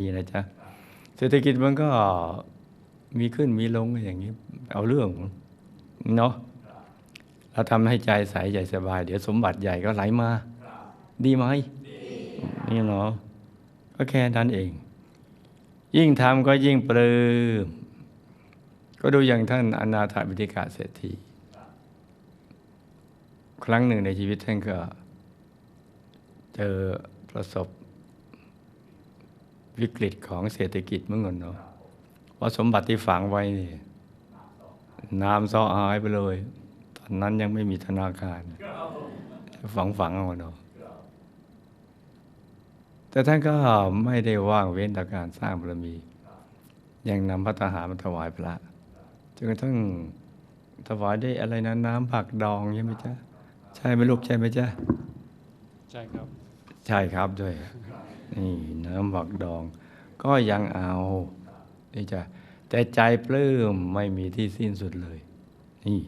ดีนะจ๊ะเศรษฐกิจมันก็มีขึ้นมีลงอย่างนี้ เอาเรื่องเนาะเราทำให้ใจใสใจสบาย เดี๋ยวสมบัติใหญ่ก็ไหลมา ดีไหมนี่เนาะก็แค่นั้นเอง ยิ่งทำก็ยิ่งปลื้มก็ดูอย่างท่านอนาถบิณฑิกาเศรษฐีครั้งหนึ่งในชีวิตท่านก็ เจอประสบ วิกฤตของเศรษฐกิจเมื่อก่อนเนาะเพราะสมบัติที่ฝังไว้นี่น้ำซ้อหายไปเลย ตอนนั้นยังไม่มีธนาคาร ฝังฝังๆเอาเนาะแต่ท่านก็ไม่ได้ว่างเว้นจากการสร้างบารมี ยังนำพระทหารมาถวายพระจนกระทั่งถวายได้อะไรนะน้ำผักดองใช่ไหมจ๊ะ ใช่ไหมลูกใช่ไหมจ๊ะ ใช่ครับ ใช่ครับด้วย นี่น้ำผักดอง ก็ยังเอานี่จ้ะแต่ใจปลื้มไม่มีที่สิ้นสุดเลย นี่